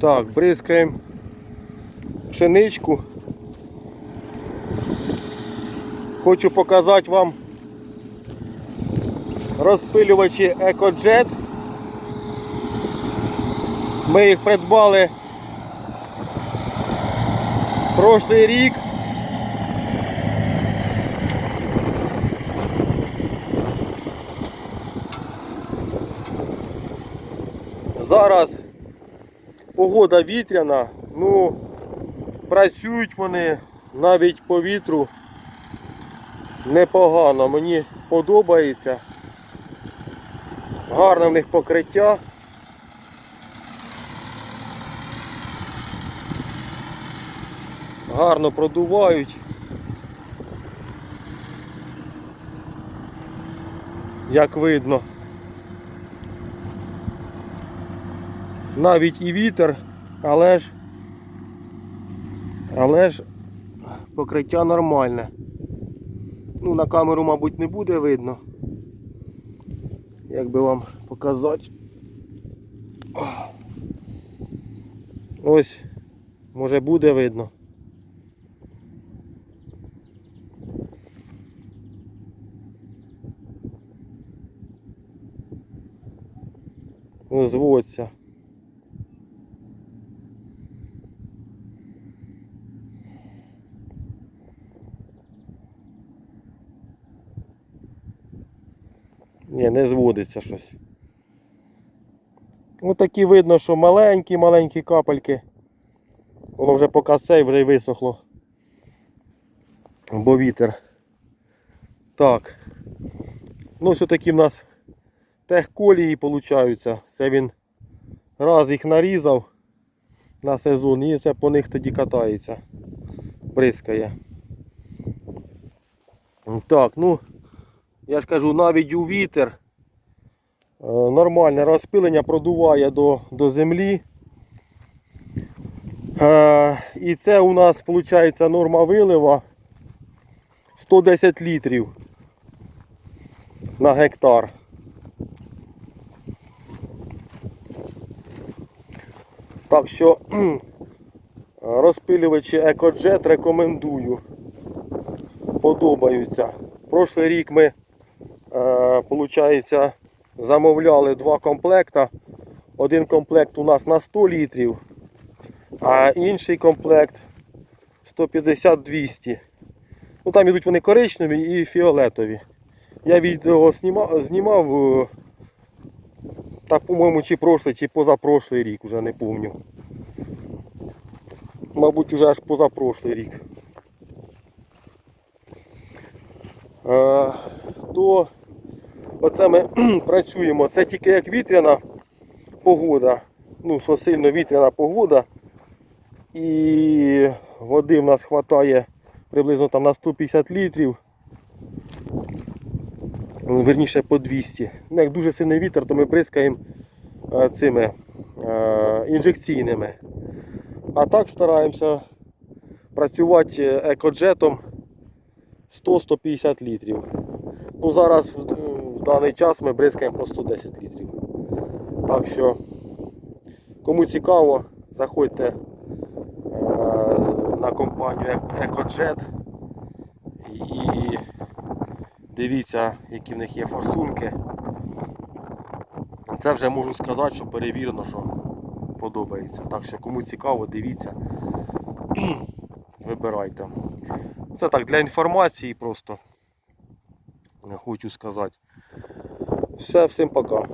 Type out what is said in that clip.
Так, бризкаємо пшеничку. Хочу показати вам розпилювачі EcoJet. Ми їх придбали прошлий рік. Зараз погода вітряна, ну працюють вони навіть по вітру непогано. Мені подобається. Гарне в них покриття. Гарно продувають. Як видно. Навіть і вітер, але ж але ж покриття нормальне. Ну, на камеру, мабуть, не буде видно. Як би вам показати. Ось, може буде видно. Зводься. Ні, не зводиться щось. Ось такі видно, що маленькі-маленькі капельки. Воно вже поки цей вже й висохло. Бо вітер. Так. Ну ось такі в нас техколії получаються. Це він раз їх нарізав на сезон і це по них тоді катається. Бризкає. Так, ну я ж кажу, навіть у вітер е, нормальне розпилення продуває до, до землі. Е, І це у нас виходить норма вилива 110 літрів на гектар. Так що розпилювачі EcoJet рекомендую. Подобаються. Прошлий рік ми получається, замовляли два комплекта. Один комплект у нас на 100 літрів, а інший комплект 150-200. Ну Там ідуть вони коричневі і фіолетові. Я відео знімав, знімав е, так, по-моєму, чи прошлий, чи позапрошлий рік, вже не пам'ятаю. Мабуть, уже аж позапрошлий рік. Е, то оце ми працюємо. Це тільки як вітряна погода. Ну, що сильно вітряна погода. І води в нас вистачає приблизно там на 150 літрів. Ну, Верніше по 200. Ну, як дуже сильний вітер, то ми бризкаємо е, цими е, інжекційними. А так стараємося працювати екоджетом 100-150 літрів. Ну, Зараз даний час ми бризкаємо по 110 літрів. Так що, кому цікаво, заходьте е, на компанію EcoJet і дивіться, які в них є форсунки. Це вже можу сказати, що перевірено, що подобається. Так що кому цікаво, дивіться, вибирайте. Це так для інформації просто хочу сказати. Все, всім пока.